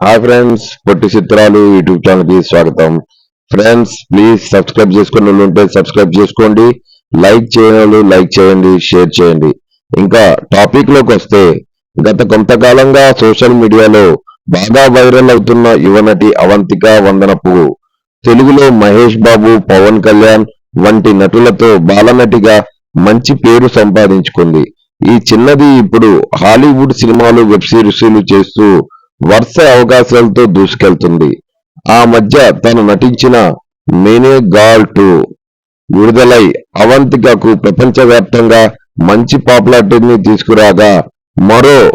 Hi friends పొట్టి చిత్రాలు YouTube ఛానల్కి స్వాగతం. ఫ్రెండ్స్ ప్లీజ్ సబ్స్క్రైబ్ చేసుకున్న వాళ్ళు ఉంటే సబ్స్క్రైబ్ చేసుకోండి. లైక్ చేయని లైక్ చేయండి షేర్ చేయండి. ఇంకా టాపిక్లోకి వస్తే గత కొంతకాలంగా సోషల్ మీడియాలో బాగా వైరల్ అవుతున్న యువనటి అవంతిక వందనపు. తెలుగులో మహేష్ బాబు పవన్ కళ్యాణ్ వంటి నటులతో బాలనటిగా మంచి పేరు సంపాదించుకుంది. ఈ చిన్నది ఇప్పుడు హాలీవుడ్ సినిమాలు వెబ్ సిరీస్లు చేస్తూ వరుస అవకాశాలతో దూసుకెళ్తుంది. ఆ మధ్య తను నటించిన మేనే గాల్ టూ విడుదలై అవంతికకు ప్రపంచవ్యాప్తంగా మంచి పాపులారిటీని తీసుకురాగా మరో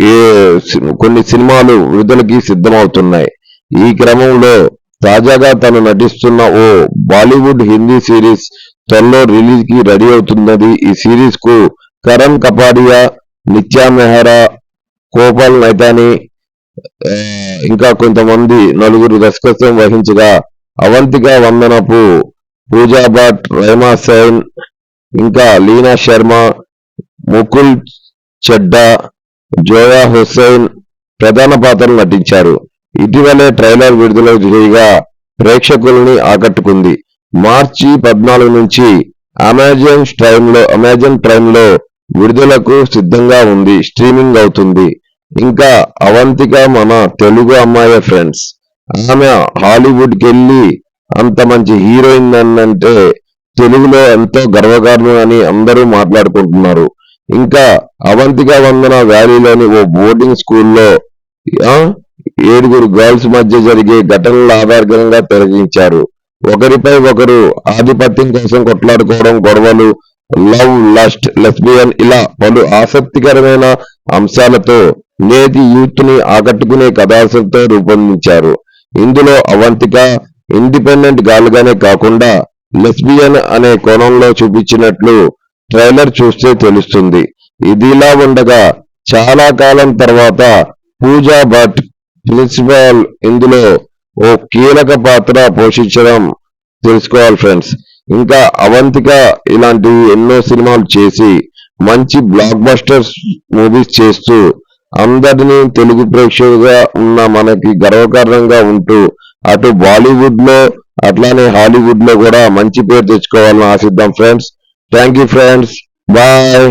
ఏ సి- కొన్ని సినిమాలు విడుదలకి సిద్ధమవుతున్నాయి. ఈ క్రమంలో తాజాగా తను నటిస్తున్న ఓ బాలీవుడ్ హిందీ సిరీస్ త్వరలో రిలీజ్కి రెడీ అవుతున్నది. ఈ సిరీస్కు కరణ్ కపాడియా నిత్యా మెహరా గోపాల్ నైతాని ఇంకా కొంతమంది నలుగురు దర్శకత్వం వహించగా అవంతిక వందనపు పూజా భట్ రైమా సైన్ ఇంకా లీనా శర్మ ముకుల్ చెడ్డా జోయా హుస్సేన్ ప్రధాన పాత్రలు నటించారు. ఇటీవలే ట్రైలర్ విడుదల చేయగా ప్రేక్షకుల్ని ఆకట్టుకుంది. మార్చి పద్నాలుగు నుంచి అమెజాన్ ప్రైమ్లో అమెజాన్ ప్రైమ్లో విడుదలకు సిద్ధంగా ఉంది స్ట్రీమింగ్ అవుతుంది. ఇంకా అవంతిక మన తెలుగు అమ్మాయి ఫ్రెండ్స్ ఆమె హాలీవుడ్కి వెళ్ళి అంత మంచి హీరోయిన్ అంటే తెలుగులో ఎంతో గర్వకారణం అని అందరూ మాట్లాడుకుంటున్నారు. ఇంకా అవంతిక వందన వ్యాలీలోని ఓ బోర్డింగ్ స్కూల్లో ఏడుగురు గర్ల్స్ మధ్య జరిగే ఘటనల ఆధారంగా తిరగించారు ఒకరిపై ఒకరు ఆధిపత్యం కోసం కొట్లాడుకోవడం గొడవలు లవ్ లస్ట్ లెస్బియన్ ఇలా పలు ఆసక్తికరమైన అంశాలతో నేటి యూత్ని ఆకట్టుకునే కథాంశంతో రూపొందించారు. ఇందులో అవంతిక ఇండిపెండెంట్ గాలుగానే కాకుండా లెస్బియన్ అనే కోణంలో చూపించినట్లు ట్రైలర్ చూస్తే తెలుస్తుంది. ఇదిలా ఉండగా చాలా కాలం తర్వాత పూజా భట్ ప్రిన్సిపాల్ ఇందులో ఓ కీలక పాత్ర పోషించడం తెలుసుకోవాలి ఫ్రెండ్స్. ఇంకా అవంతిక ఇలాంటివి ఎన్నో సినిమాలు చేసి మంచి బ్లాక్ బస్టర్స్ మూవీస్ చేస్తూ అందరినీ తెలుగు ప్రేక్షకుగా ఉన్న మనకి గర్వకారణంగా ఉంటూ అటు బాలీవుడ్లో అట్లానే హాలీవుడ్లో కూడా మంచి పేరు తెచ్చుకోవాలని ఆశిద్దాం friends. Thank you friends. Bye.